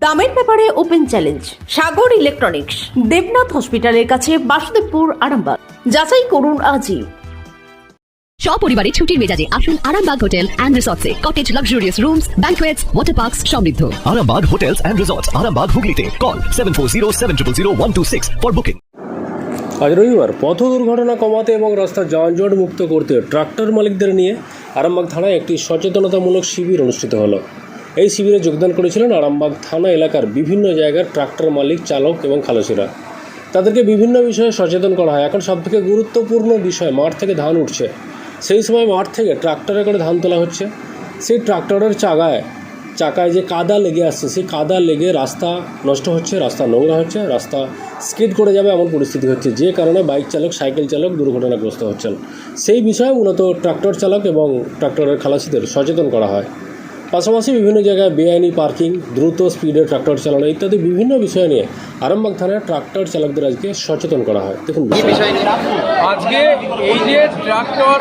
দামের ব্যাপারে open challenge Sagar electronics Debnath হসপিটালের কাছে বাসুদেবপুর আরামবাগ। যাচাই করুন আজই। সপরিবারে ছুটির মেজাজে আসুন Arambagh hotel and রিসর্টসে। Cottage luxurious rooms banquets water parks সমৃদ্ধ। Arambag Hotels and Resorts, Arambag Hooghly Call 740 for booking. আজ রবিবার পথ দুর্ঘটনা কমাতে এবং রাস্তা যানজট মুক্ত করতে ট্রাক্টর মালিকদের নিয়ে আরামবাগ থানায় একটি সচেতনতামূলক শিবির অনুষ্ঠিত হলো। এই শিবিরে যোগদান করেছিলেন আরামবাগ থানা এলাকার বিভিন্ন জায়গার ট্রাক্টর মালিক, চালক এবং খালাসিরা। তাদেরকে বিভিন্ন বিষয়ে সচেতন করা হয়। এখন সবথেকে গুরুত্বপূর্ণ বিষয়, মাঠ থেকে ধান উঠছে। সেই সময় মাঠ থেকে ট্রাক্টরে করে ধান তোলা হচ্ছে। সেই ট্রাক্টরের চাগায় চাকায় যে কাদা লেগে আসছে, সেই কাদা লেগে রাস্তা নষ্ট হচ্ছে, রাস্তা নোংরা হচ্ছে, রাস্তা স্কিড করে যাবে এমন পরিস্থিতি হচ্ছে। যে কারণে বাইক চালক, সাইকেল চালক দুর্ঘটনাগ্রস্ত হচ্ছেন। সেই বিষয়ে মূলত ট্রাক্টর চালক এবং ট্রাক্টরের খালাসিদের সচেতন করা হয়। পাশাপাশি বিভিন্ন জায়গায় বেআইনি পার্কিং দ্রুত স্পিডে ট্রাক্টর চালানো ইত্যাদি বিভিন্ন বিষয় নিয়ে আরামবাগ থানায় ট্রাক্টর চালকদের আজকে সচেতন করা হয়। দেখুন বিষয় আজকে এই যে ট্রাক্টর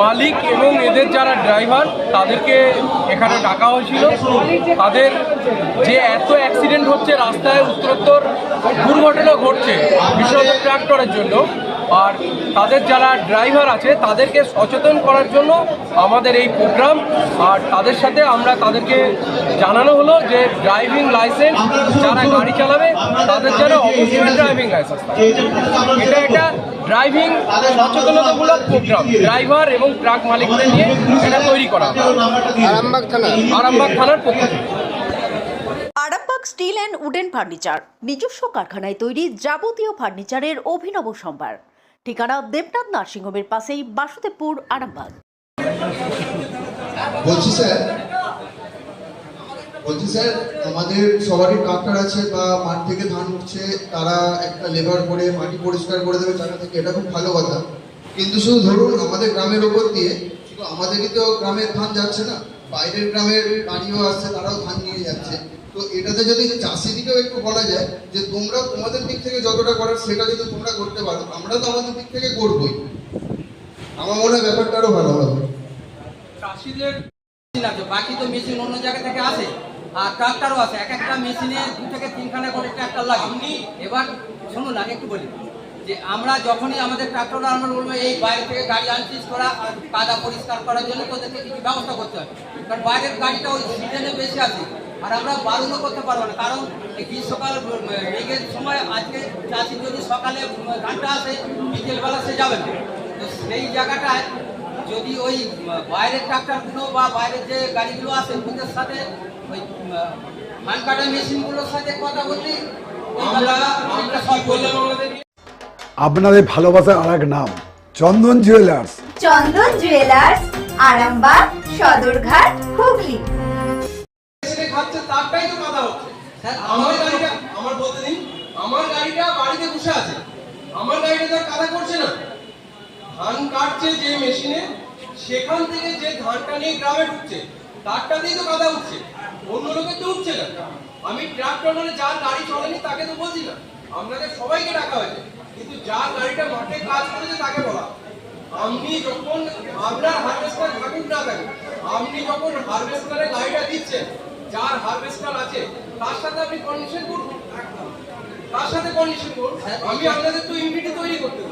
মালিক এবং এদের যারা ড্রাইভার তাদেরকে এখানে ডাকা হয়েছিল। তাদের যে এত অ্যাক্সিডেন্ট হচ্ছে রাস্তায় উত্তরোত্তর দুর্ঘটনা ঘটছে বিশেষত ট্রাক্টরের জন্য আর তাদের যারা ড্রাইভার আছে তাদেরকে সচেতন করার জন্য আমাদের এই প্রোগ্রাম। আর তাদের সাথে আমরা তাদেরকে জানানো হলো যে ড্রাইভিং লাইসেন্স যারা গাড়ি চালাবে তাদের যেন অবশ্যই ড্রাইভিং লাইসেন্স থাকে। এটা একটা ড্রাইভিং সচেতনতামূলক প্রোগ্রাম। ড্রাইভার এবং ট্রাক মালিকদের নিয়ে এটা তৈরি করা আরামবাগ থানা। আরামবাগ থানার পক্ষ Arambag steel and wooden furniture নিজস্ব কারখানায় তৈরি যাবতীয় ফার্নিচারের অভিনব সম্ভার। ঠিকানা দেবনাথ নার্সিংহোমের পাশেই বাসুদেবপুর, আরামবাগ। বলছি স্যার বলছি স্যার, আমাদের সবারই ট্রাক্টর আছে বা মাঠ থেকে ধান উঠছে, তারা একটা লেবার করে মাটি পরিষ্কার করে দেবে চাকা থেকে, এটা খুব ভালো কথা। কিন্তু শুধু ধরুন আমাদের গ্রামের ওপর দিয়ে আমাদেরই তো গ্রামের ধান যাচ্ছে না, বাইরের গ্রামের গাড়িও আসছে, তারাও ধান নিয়ে যাচ্ছে। তো এটাতে যদি চাষিদিকেও একটু বলা যায় যে তোমরা তোমাদের দিক থেকে যতটা করার সেটা যদি তোমরা করতে পারো, আমরা তো আমাদের দিক থেকে করবোই। আমার মনে হয় ব্যাপারটা আরও ভালো হবে। চাষিদের বাকি তো মেশিন অন্য জায়গা থেকে আসে, আর ট্রাক্টরও আছে, এক একটা মেশিনে দু থেকে তিনখানা করে ট্রাক্টর লাগে। এবার শুনুন, আগে একটু বলি, যে আমরা যখনই আমাদের ট্রাক্টর আমরা বলব এই বাইরে থেকে গাড়ি আনচিস করা আর কাদা পরিষ্কার করার জন্য তোদেরকে কিছু ব্যবস্থা করতে হবে। কারণ বাইরের গাড়িটা ওই সিজনে বেশি আছে আর আমরা বারণও করতে পারব না কারণ এই গ্রীষ্মকাল মেঘের সময় আজকে চাষি যদি সকালে ধানটা আসে বিকেলবেলা সে যাবে না। তো সেই জায়গাটায় যদি ওই বাইরের ট্রাক্টরগুলো বা বাইরের যে গাড়িগুলো আছে ওদের সাথে ওই ধান কাটা মেশিনগুলোর সাথে কথা বলতে আমরা আমরা সব বললাম আমাদের? আপনাদের ভালোবাসার আর এক নাম চন্দন জুয়েলার্স চন্দন জুয়েলার্স আরামবাগ সদরঘাট হুগলি। খাচ্ছে তারটাই তো কথা হচ্ছে। আমার গাড়িটা আমার বলতে দিন। আমার গাড়িটা বাড়িতে বসে আছে। আমার গাড়িটা তো আর কাদা করছে না। ধান কাটছে যে মেশিনে সেখান থেকে যে ধানটা নিয়ে গ্রামে ঢুকছে তারটাতেই তো কাদা উঠছে। অন্য লোকের তো উঠছে না। আমি ট্রাক্টর মানে যার গাড়ি চলেনি তাকে তো বলছি না। আপনাদের সবাইকে ডাকা হয়েছে। কিন্তু যার গাড়িটা মাঠে কাজ করেছে তাকে বলা। আপনি যখন আপনার হারভেস্টার থাকুক না থাকুক আপনি যখন হারভেস্টারে গাড়িটা দিচ্ছেন যার হারভেস্টার আছে তার সাথে আপনি কন্ডিশন করুন। তার সাথে কন্ডিশন করুন। আমি আপনাদের তো ইউনিটি তৈরি করতে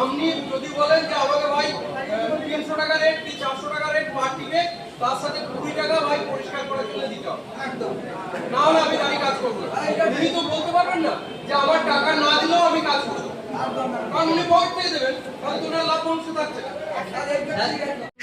আপনি যদি বলেন যে আমাকে ভাই তিনশো টাকা রেট কি চারশো টাকা রেট পার টিকে তার সাথে কুড়ি টাকা ভাই পরিষ্কার করার জন্য দিতে হবে। না হলে আমি গাড়ি কাজ করব উনি তো বলতে পারবেন না যে আমার টাকা না দিলেও আমি কাজ করব। কারণ উনি পকেট থেকে দেবেন তাহলে তো লাভ অংশ থাকছে না।